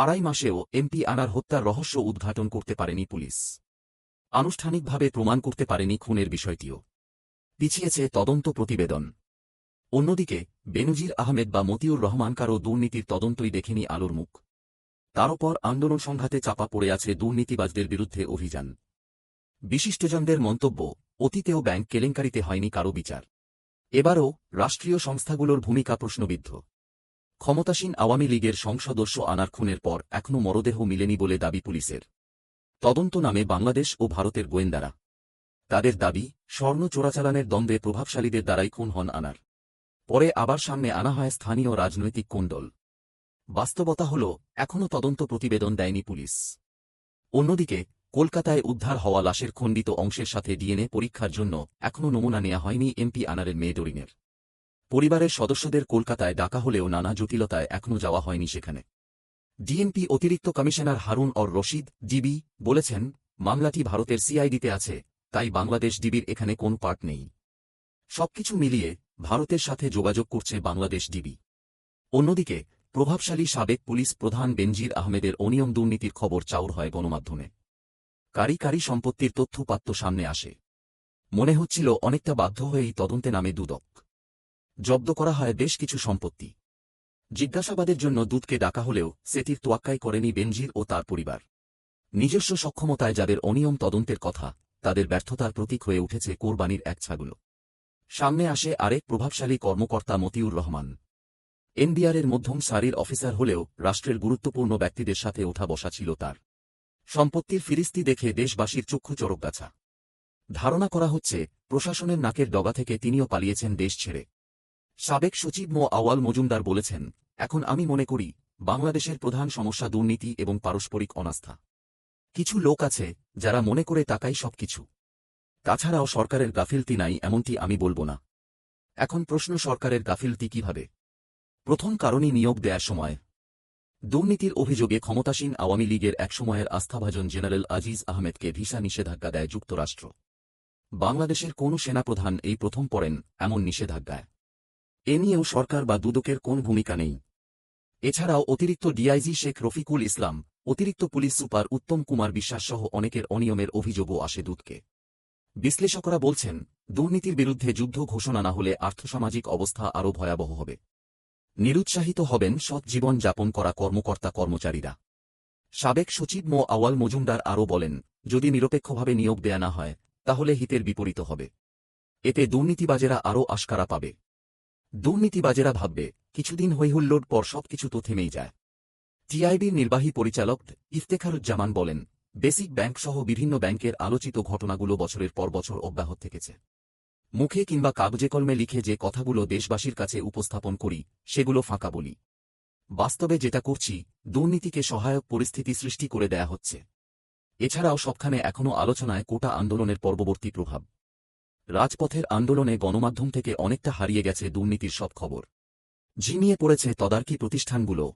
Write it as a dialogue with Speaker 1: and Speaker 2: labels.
Speaker 1: আড়াই মাসেও এমপি আনার হত্যার রহস্য উদ্ঘাটন করতে পারেনি পুলিশ। আনুষ্ঠানিকভাবে প্রমাণ করতে পারেনি খুনের বিষয়টিও। পিছিয়েছে তদন্ত প্রতিবেদন। অন্যদিকে, বেনজির আহমেদ বা মতিউর রহমান কারও দুর্নীতির তদন্তই দেখেনি আলোর মুখ। তার ওপর আন্দোলন সংঘাতে চাপা পড়ে আছে দুর্নীতিবাজদের বিরুদ্ধে অভিযান। বিশিষ্টজনদের মন্তব্য, অতীতেও ব্যাংক কেলেঙ্কারিতে হয়নি কারও বিচার। এবারও রাষ্ট্রীয় সংস্থাগুলোর ভূমিকা প্রশ্নবিদ্ধ। ক্ষমতাসীন আওয়ামী লীগের সংসদস্য আনার খুনের পর এখনও মরদেহ মিলেনি বলে দাবি পুলিশের। তদন্ত নামে বাংলাদেশ ও ভারতের গোয়েন্দারা। তাদের দাবি, স্বর্ণ চোরাচালানের দ্বন্দ্বে প্রভাবশালীদের দ্বারাই খুন হন আনার। পরে আবার সামনে আনা হয় স্থানীয় রাজনৈতিক কোন্দল বাস্তবতা হল এখনও তদন্ত প্রতিবেদন দেয়নি পুলিশ। অন্যদিকে, কলকাতায় উদ্ধার হওয়া লাশের খণ্ডিত অংশের সাথে ডিএনএ পরীক্ষার জন্য এখনও নমুনা নেওয়া হয়নি এমপি আনারের মেয়ে ডরিনের পরিবারের সদস্যদের কলকাতায় ডাকা হলেও নানা জটিলতায় এখনও যাওয়া হয়নি সেখানে। ডিএনপি অতিরিক্ত commissioner Harun or Rashid DB বলেছেন, মামলাটি ভারতের সিআইডিতে আছে, তাই বাংলাদেশ ডিবির এখানে কোন পার্ট নেই। সবকিছু মিলিয়ে ভারতের সাথে যোগাযোগ করছে বাংলাদেশ ডিবি অন্যদিকে, প্রভাবশালী সাবেক পুলিশ প্রধান বেনজির আহমেদের অনিয়ম দুর্নীতির খবর চাউর হয় গণমাধ্যমে। কারি কারি সম্পত্তির তথ্যপাত্য সামনে আসে। মনে হচ্ছিল অনেকটা বাধ্য হয়েই তদন্তে নামে দুদক। জব্দ করা হয় বেশ কিছু সম্পত্তি। জিজ্ঞাসাবাদের জন্য দুধকে ডাকা হলেও সেটির তোয়াক্কাই করেনি বেনজির ও তার পরিবার। নিজস্ব সক্ষমতায় যাদের অনিয়ম তদন্তের কথা, তাদের ব্যর্থতার প্রতীক হয়ে উঠেছে কোরবানির এক ছাগুলো। সামনে আসে আরেক প্রভাবশালী কর্মকর্তা মতিউর রহমান। এনবিআরের মধ্যম সারির অফিসার হলেও রাষ্ট্রের গুরুত্বপূর্ণ ব্যক্তিদের সাথে ওঠা বসা ছিল তার। সম্পত্তির ফিরিস্তি দেখে দেশবাসীর চক্ষু চরকগাছা। ধারণা করা হচ্ছে, প্রশাসনের নাকের ডগা থেকে তিনিও পালিয়েছেন দেশ ছেড়ে। সাবেক সচিব মো. আওয়াল মজুমদার বলেছেন, এখন আমি মনে করি, বাংলাদেশের প্রধান সমস্যা দুর্নীতি এবং পারস্পরিক অনাস্থা। কিছু লোক আছে, যারা মনে করে তাকাই সবকিছু। তাছাড়াও সরকারের গাফিলতি নাই, এমনটি আমি বলব না। এখন প্রশ্ন সরকারের গাফিলতি কীভাবে? প্রথম কারণই নিয়োগ দেয়ার সময়। দুর্নীতির অভিযোগে ক্ষমতাসীন আওয়ামী লীগের একসময়ের আস্থাভাজন জেনারেল আজিজ আহমেদকে ভিসা নিষেধাজ্ঞা দেয় যুক্তরাষ্ট্র। বাংলাদেশের কোন সেনাপ্রধান এই প্রথম পড়েন, এমন নিষেধাজ্ঞায়। এ নিয়েও সরকার বা দুদকের কোন ভূমিকা নেই। এছাড়াও অতিরিক্ত ডিআইজি শেখ রফিকুল ইসলাম, অতিরিক্ত পুলিশ সুপার উত্তম কুমার বিশ্বাস সহ অনেকের অনিয়মের অভিযোগও আসে দুদকে। বিশ্লেষকরা বলছেন, দুর্নীতির বিরুদ্ধে যুদ্ধ ঘোষণা না হলে আর্থসামাজিক অবস্থা আরও ভয়াবহ হবে। নিরুৎসাহিত হবেন সৎ জীবন যাপন করা কর্মকর্তা কর্মচারীরা। সাবেক সচিব মো. আওয়াল মজুমদার আরও বলেন, যদি নিরপেক্ষভাবে নিয়োগ দেয়া না হয়, তাহলে হিতের বিপরীত হবে। এতে দুর্নীতিবাজেরা আরও আশকারা পাবে। দুর্নীতিবাজেরা ভাববে, কিছুদিন হৈহুল্লোর পর সবকিছু তো থেমেই যায়। টিআইবির নির্বাহী পরিচালক ইফতেখারুজ্জামান বলেন, বেসিক ব্যাংক সহ বিভিন্ন ব্যাংকের আলোচিত ঘটনাগুলো বছরের পর বছর অব্যাহত থেকেছে। মুখে কিংবা কাগজে কলমে লিখে যে কথাগুলো দেশবাসীর কাছে উপস্থাপন করি, সেগুলো ফাঁকা বলি। বাস্তবে যেটা করছি, দুর্নীতিকে সহায়ক পরিস্থিতি সৃষ্টি করে দেয়া হচ্ছে। এছাড়াও সবখানে এখনও আলোচনায় কোটা আন্দোলনের পর্ববর্তী প্রভাব। রাজপথের আন্দোলনে গণমাধ্যম থেকে অনেকটা হারিয়ে গেছে দুর্নীতির সব খবর। ঝিমিয়ে পড়েছে তদারকি প্রতিষ্ঠানগুলো।